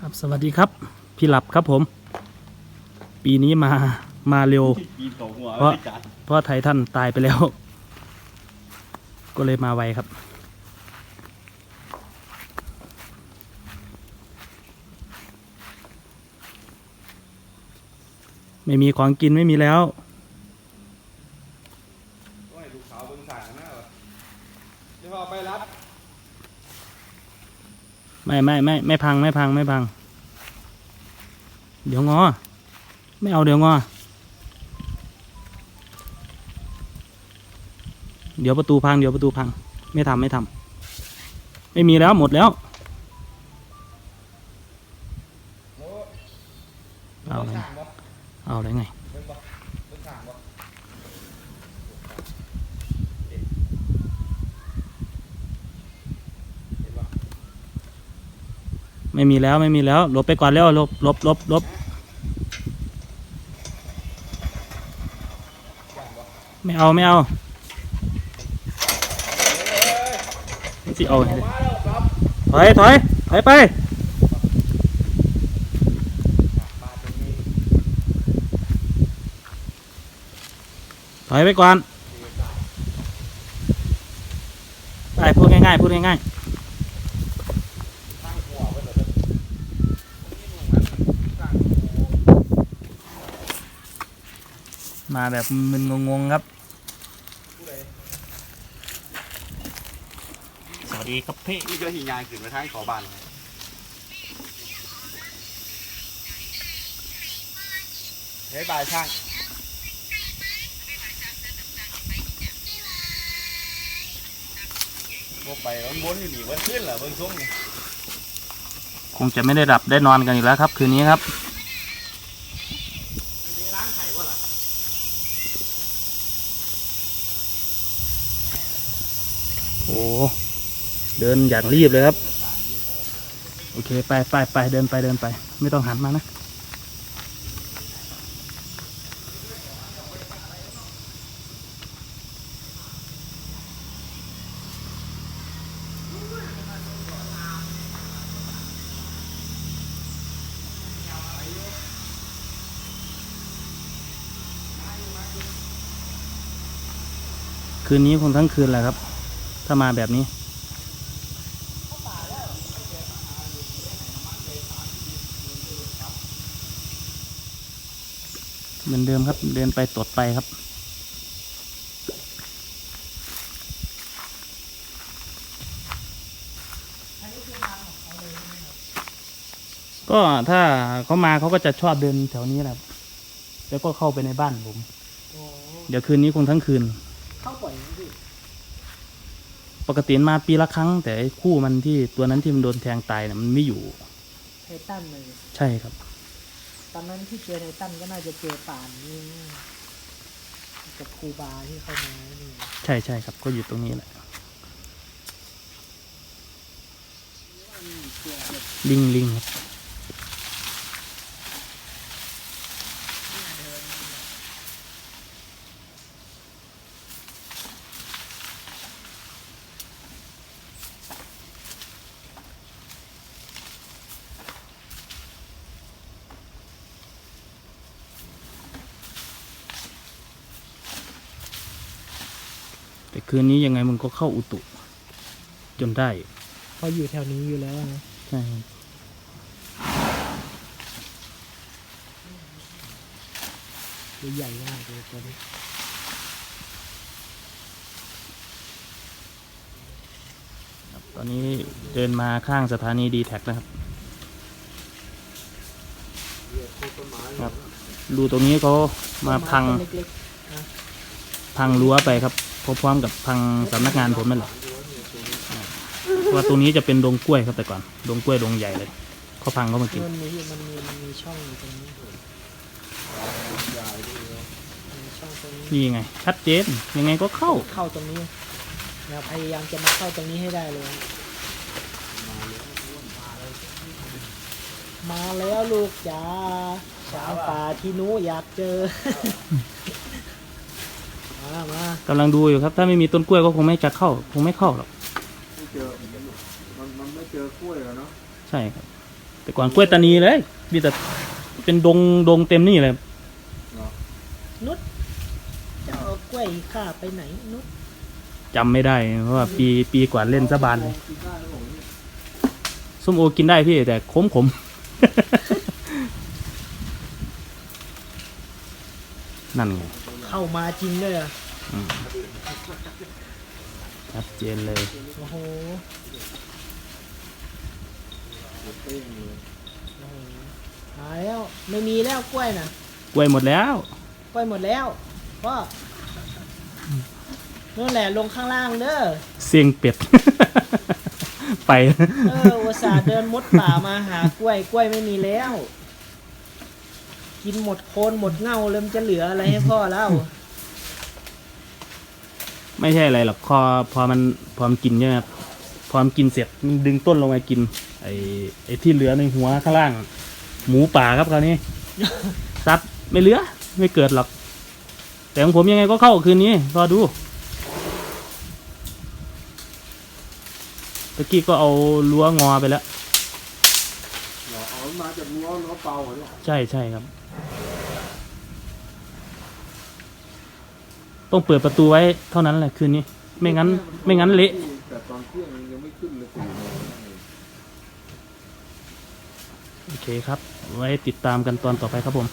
ครับสวัสดีครับ พี่หลับครับผม ปีนี้มามาเร็วปีนของหัวเพราะไม่จัดเพราะไททันตายไปแล้ว ก็เลยมาไวครับ ไม่มีของกินไม่มีแล้ว ไม่ไม่ไม่ไม่พังไม่พังไม่พัง เดี๋ยวงอ ไม่เอาเดี๋ยวงอ เดี๋ยวประตูพังเดี๋ยวประตูพัง ไม่ทำไม่ทำไม่มีแล้วหมดแล้วเอาเลยเอาเลยไง เบิ่งบ่เบิ่งสั่งบ่เห็นบ่ ไม่มีแล้วไม่มีแล้วลบไปก่อนแล้วลบลบลบลบไม่เอาไม่เอาสิเอาถอยถอยถอยไปถอยไปก่อนไปพูดง่ายๆพูดง่ายตั้งหัวไว้เถอะเด้อนี่หนูมันสั่งหัว ๆ มาแบบมึนงงๆครับผู้ใดสวัสดีครับพี่นี่ก็หิยางขึ้นมาทางขอบ้านเลยเฮ้ยบายช่างบ่ไปแล้วมันวนอยู่นี่วันขึ้นเหรอเบิ่งซุ้มนี่คงจะไม่ได้หลับได้นอนกันอีกแล้วครับ คืนนี้ครับ มีร้านไข่วะล่ะ โอ้ เดินอย่างรีบเลยครับ โอเค ไปไปไปเดินไปเดินไป ไม่ต้องหันมานะ คืนนี้คงทั้งคืนแหละครับ ถ้ามาแบบนี้ เหมือนเดิมครับ เดินไปตดไปครับก็ถ้าเขามาเขาก็จะชอบเดินแถวนี้แหละแล้วก็เข้าไปในบ้านผม เดี๋ยวคืนนี้คงทั้งคืน เข้าบ่อยไหมพี่ ปกติมาปีละครั้ง แต่ไอ้คู่มันที่ตัวนั้นที่มันโดนแทงตายเนี่ยมันไม่อยู่ ไททันเลย ใช่ครับ ตอนนั้นที่เจอไททันก็น่าจะเจอป่านนี้กับครูบาที่เข้ามานี่ใช่ใช่ครับ ก็อยู่ตรงนี้แหละลิงลิงครับ แต่คืนนี้ยังไงมันก็เข้าอุตุ จนได้เขาอยู่แถวนี้อยู่แล้วนะใช่ครับตัวใหญ่มากเลยตัวนี้ตอนนี้เดินมาข้างสถานีดีแท็กนะครับครับดูตรงนี้เขามาพังต้นเล็กพังรั้วไปครับ พร้อมกับพังสำนักงานผมนั่นแหละเพราะว่าตรงนี้จะเป็นดงกล้วยครับแต่ก่อนดงกล้วยดงใหญ่เลยเขาพังเขามากินมันมีมันมีมันมีช่องอยู่ตรงนี้นี่ไงชัดเจนยังไงก็เข้าเข้าตรงนี้นะพยายามจะมาเข้าตรงนี้ให้ได้เลย มาแล้วลูกจ๋าชางป่าที่นูอยากเจอ มามากำลังดูอยู่ครับ ถ้าไม่มีต้นกล้วยก็คงไม่จะเข้า คงไม่เข้าหรอกไม่เจอมันมันไม่เจอกล้วยแล้วเนาะใช่ครับ แต่ก่อนกล้วยตานีเลยมีแต่เป็นดงดงเต็มนี่เลยนุชจะเอากล้วยข้าไปไหนนุชจำไม่ได้เพราะว่าปีปีกว่าเล่นสะบานเลยกินได้ครับผมเนี่ยส้มโอกินได้พี่แต่ขมขมนั่นไงเข้ามาจริงเลยเหรอะ ชัดเจนเลยโอ้โหเป้งเลย โอ้โหหายแล้ว ไม่มีแล้วกล้วยน่ะกล้วยหมดแล้ว กล้วยหมดแล้วก็นั่นแหละลงข้างล่างเด้อ เสียงเป็ด ไป เอออุตส่าห์เดินมุดป่ามาหากล้วย กล้วยไม่มีแล้ว กินหมดโคนหมดเงาเลยมันจะเหลืออะไรให้พ่อแล้ว ไม่ใช่อะไรหรอกพอพอมันพอมันกินใช่ไหมครับพอมันกินเสร็จมันดึงต้นลงมากิน ไอ้ไอ้ที่เหลือในหัวข้างล่าง หมูป่าครับคราวนี้ ซัดไม่เหลือ ไม่เกิดหรอก แต่ของผมยังไงก็เข้าคืนนี้รอดูตะกี้ก็เอารั้วงอไปแล้ว เหรอเอามาจากรั้วรั้วเปล่าเหรอใช่ใช่ครับ ต้องเปิดประตูไว้เท่านั้นแหละคืนนี้ ไม่งั้น ไม่งั้นเละแต่ตอนเที่ยงยังไม่ขึ้นเลยโอเคครับ ไว้ติดตามกันตอนต่อไปครับผม